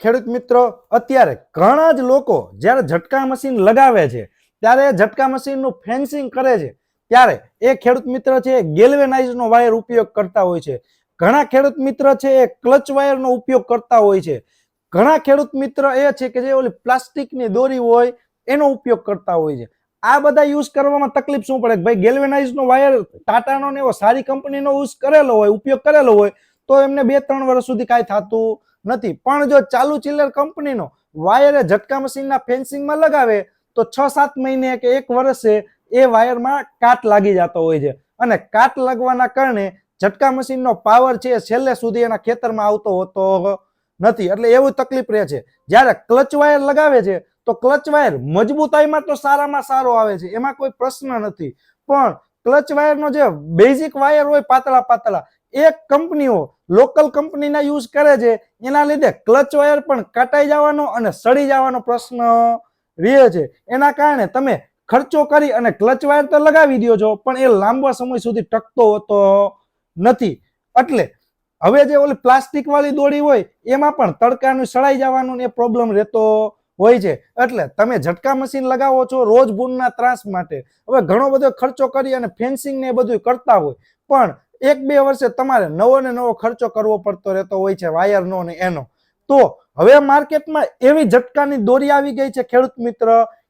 ખેડૂત મિત્રો, અત્યારે ઘણા જ લોકો જ્યારે ઝટકા મશીન લગાવે છે, ત્યારે ઝટકા મશીનનું ફેન્સિંગ કરે છે, ત્યારે એ ખેડૂત મિત્ર છે ગેલ્વેનાઇઝનો વાયર ઉપયોગ કરતા હોય છે, ઘણા ખેડૂત મિત્ર છે એ ક્લચ વાયરનો ઉપયોગ કરતા હોય છે, ઘણા ખેડૂત મિત્ર એ છે કે જે ઓલી પ્લાસ્ટિકની દોરી હોય, એનો ઉપયોગ કરતા હોય છે. આ બધા યુઝ કરવામાં તકલીફ શું પડે? ભાઈ ગેલ્વેનાઇઝનો વાયર ટાટાનો ને એવો સારી કંપનીનો યુઝ કરેલો હોય, ઉપયોગ કરેલો હોય, તો એમને બે ત્રણ વર્ષ સુધી કાંઈ થતું નથી. પણ જો ચાલુ ચિલ્લર કંપનીનો વાયર ઝટકા મશીનના ફેન્સિંગમાં લગાવે, તો છ સાત મહિને કે એક વર્ષે એ વાયરમાં કાટ લાગી જતો હોય છે. અને કાટ લાગવાના કારણે ઝટકા મશીનનો પાવર છે એ છેલ્લે સુધી એના ખેતરમાં આવતો હોતો નથી. એટલે એવું તકલીફ રહે છે. જ્યારે ક્લચ વાયર લગાવે છે, તો ક્લચ વાયર મજબૂતાઈમાં તો સારામાં સારો આવે છે. એમાં કોઈ પ્રશ્ન નથી. પણ ક્લચ વાયરનો જે બેઝિક વાયર હોય પાતળા પાતળા એ કંપનીઓ લોકલ કંપનીના યુઝ કરે છે, એના લીધે ક્લચ વાયર પણ કટાઈ જવાનો અને સડી જવાનો પ્રશ્ન રહે છે. એના કારણે તમે ખર્ચો કરી અને ક્લચ વાયર તો લગાવી દો છો, પણ એ લાંબા સમય સુધી ટકતો હોતો નથી. એટલે હવે જે ઓલી પ્લાસ્ટિક વાળી દોરી હોય, એમાં પણ તડકાનું સડાઈ જવાનું એ પ્રોબ્લેમ રહેતો હોય છે. એટલે તમે ઝટકા મશીન લગાવો છો રોજ બૂનના ત્રાસ માટે. હવે ઘણો બધો ખર્ચો કરી અને ફેન્સિંગ ને બધું કરતા હોય. પણ એક બે વર્ષે તમારે નવો ને નવો ખર્ચો કરવો પડતો રહેતો હોય છે વાયરનો ને એનો. તો હવે માર્કેટમાં એવી ઝટકાની દોરી આવી ગઈ છે ખેડૂત મિત્ર,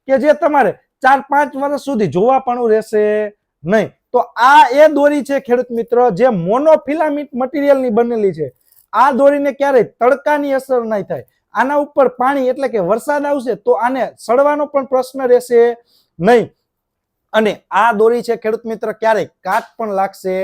કે જે તમારે ચાર પાંચ વર્ષ સુધી જોવા પણ રહેશે નહીં. તો આ એ દોરી છે ખેડૂત મિત્ર, જે મોનોફિલામિન્ટ મટીરિયલની બનેલી છે. આ દોરીને ક્યારેય તડકાની અસર નહીં થાય. આના ઉપર પાણી એટલે કે વરસાદ આવશે તો આને સડવાનો પણ પ્રશ્ન રહેશે નહીં. અને આ દોરી છે ખેડૂત મિત્ર, ક્યારેય કાટ પણ લાગશે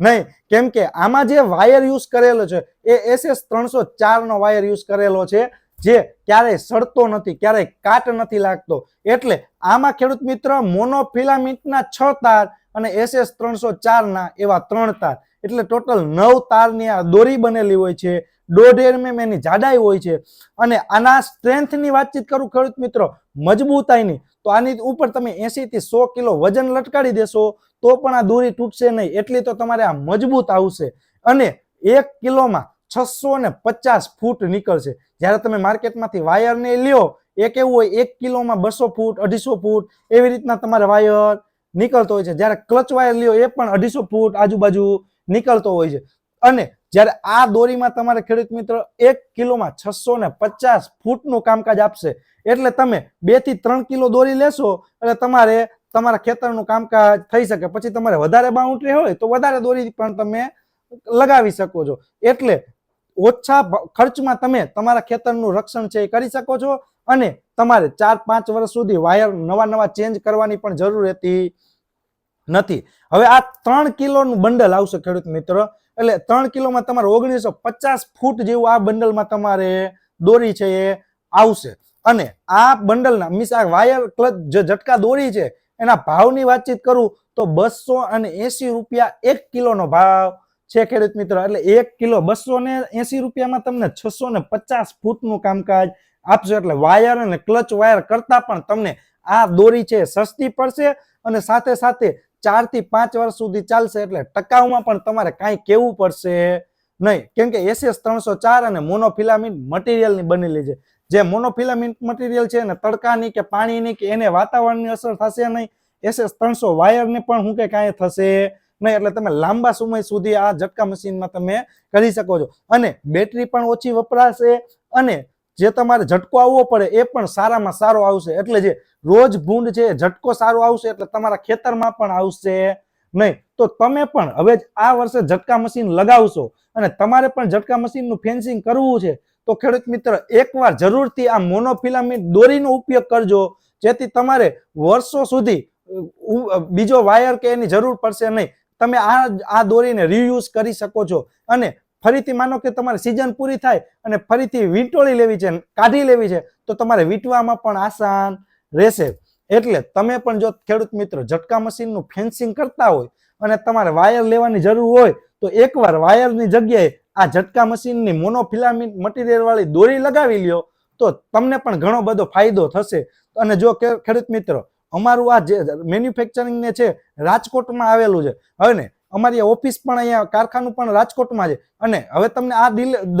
નહીં, કેમ કે આમાં જે વાયર યુઝ કરેલો છે, એ એસએસ ત્રણસો ચારનો વાયર યુઝ કરેલો છે, જે ક્યારેય સડતો નથી, ક્યારેય કાટ નથી લાગતો. એટલે આમાં ખેડૂત મિત્ર, મોનોફિલામિન્ટના છ તાર અને એસએસ ત્રણસો ચારના એવા ત્રણ તાર. એટલે ટોટલ નવ તારની આ દોરી બનેલી હોય છે દોઢ એમએમ એની જાડાઈ હોય છે. અને આના સ્ટ્રેન્થની વાતચીત કરું ખેડૂત મિત્રો, મજબૂતાઈની. તો આની ઉપર તમે એસી થી સો કિલો વજન લટકાડી દેશો, તો પણ આ દોરી તૂટશે નહીં. એટલી તો તમારે આ મજબૂત આવશે. અને એક કિલોમાં છસો ને પચાસ ફૂટ નીકળશે. જ્યારે તમે માર્કેટમાંથી વાયરને લ્યો એક એવું હોય, એક કિલોમાં બસો ફૂટ, અઢીસો ફૂટ, એવી રીતના તમારે વાયર નીકળતો હોય છે. જ્યારે ક્લચ વાયર લ્યો, એ પણ અઢીસો ફૂટ આજુબાજુ નીકળતો હોય છે. અને જ્યારે આ દોરીમાં તમારે ખેડૂત મિત્ર એક કિલોમાં છસો ને પચાસ ફૂટનું કામકાજ આપશે. એટલે તમે બેથી ત્રણ કિલો દોરી લેશો, એટલે તમારે તમારા ખેતરનું કામકાજ થઈ શકે. પછી તમારે વધારે બાઉન્ડ્રી હોય તો વધારે દોરી પણ તમે લગાવી શકો છો. એટલે ઓછા ખર્ચમાં તમે તમારા ખેતરનું રક્ષણ છે એ કરી શકો છો અને તમારે ચાર પાંચ વર્ષ સુધી વાયર નવા નવા ચેન્જ કરવાની પણ જરૂર રહેતી નથી. હવે આ ત્રણ કિલોનું બંડલ આવશે ખેડૂત મિત્રો. એટલે ત્રણ કિલોમાં તમારે ઓગણીસો પચાસ ફૂટ જેવું આ બંડલમાં તમારે દોરી છે એ આવશે. અને આ બંડલના મીન્સ આ વાયર ક્લચ જે ઝટકા દોરી છે, એના ભાવની વાતચીત કરું તો બસો અને એસી રૂપિયા એક કિલોનો ભાવ છે ખેડૂત મિત્રો. એટલે એક કિલો બસો ને એસી રૂપિયામાં તમને છસો ને પચાસ ફૂટનું કામકાજ આપશે. એટલે વાયર અને ક્લચ વાયર કરતા પણ તમને આ દોરી છે સસ્તી પડશે અને સાથે સાથે ચારથી પાંચ વર્ષ સુધી ચાલશે એટલે ટકાઉમાં પણ તમારે કાંઈ કેવું પડશે નહીં. કેમ કે એસએસ ત્રણસો ચાર અને મોનોફિલામિન્ટ મટીરિયલની બનેલી છે. જે મોનોફિલામિન્ટ મટીરિયલ છે ને તડકાની કે પાણીની કે એને વાતાવરણની અસર થશે નહીં. એસએસ ત્રણસો વાયરને પણ હું કે કાંઈ થશે નહીં. એટલે તમે લાંબા સમય સુધી આ ઝટકા મશીનમાં તમે કરી શકો છો. અને બેટરી પણ ઓછી વપરાશે અને જે તમારે ઝટકો આવવો પડે એ પણ સારામાં સારો આવશે. એટલે જે રોજ ભૂંડ છે ઝટકો સારો આવશે, એટલે તમારા ખેતરમાં પણ આવશે નહીં. તો તમે પણ હવે આ વર્ષે ઝટકા મશીન લગાવશો અને તમારે પણ ઝટકા મશીનનું ફેન્સિંગ કરવું છે, તો ખેડૂત મિત્ર, એકવાર જરૂરથી આ મોનોફિલામેન્ટ દોરીનો ઉપયોગ કરજો, જેથી તમારે વર્ષો સુધી બીજો વાયર કે એની જરૂર પડશે નહીં. તમે આ આ દોરીને રીયુઝ કરી શકો છો અને ફરીથી માનો કે તમારે સિઝન પૂરી થાય અને ફરીથી વીંટોળી લેવી છે કાઢી લેવી છે, તો તમારે વીંટવામાં પણ આસાન રહેશે. એટલે તમે પણ જો ખેડૂત મિત્ર ઝટકા મશીનનું ફેન્સિંગ કરતા હોય અને તમારે વાયર લેવાની જરૂર હોય, તો એકવાર વાયરની જગ્યાએ આ ઝટકા મશીનની મોનોફિલામિન્ટ મટીરિયલવાળી દોરી લગાવી લ્યો, તો તમને પણ ઘણો બધો ફાયદો થશે. અને જો ખેડૂત મિત્રો, અમારું આ જે મેન્યુફેક્ચરિંગને છે, રાજકોટમાં આવેલું છે. હવે ને અમારી ઓફિસ પણ અહીંયા કારખાનું પણ રાજકોટમાં છે. અને હવે તમને આ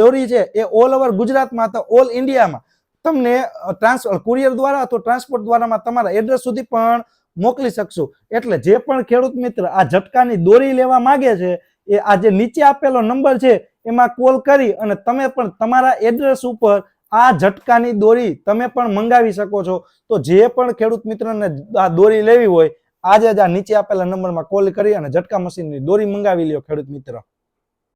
દોરી છે એ ઓલ ઓવર ગુજરાતમાં તો ઓલ ઇન્ડિયામાં તમને ટ્રાન્સફર કુરિયર દ્વારા અથવા ટ્રાન્સપોર્ટ દ્વારામાં તમારા એડ્રેસ સુધી પણ મોકલી શકશું. એટલે જે પણ ખેડૂત મિત્ર આ ઝટકાની દોરી લેવા માંગે છે, એ આ જે નીચે આપેલો નંબર છે, એમાં કોલ કરી અને તમે પણ તમારા એડ્રેસ ઉપર આ ઝટકાની દોરી તમે પણ મંગાવી શકો છો. તો જે પણ ખેડૂત મિત્રને આ દોરી લેવી હોય આજે જ આ નીચે આપેલા નંબરમાં કોલ કરી અને ઝટકા મશીનની દોરી મંગાવી લ્યો ખેડૂત મિત્ર.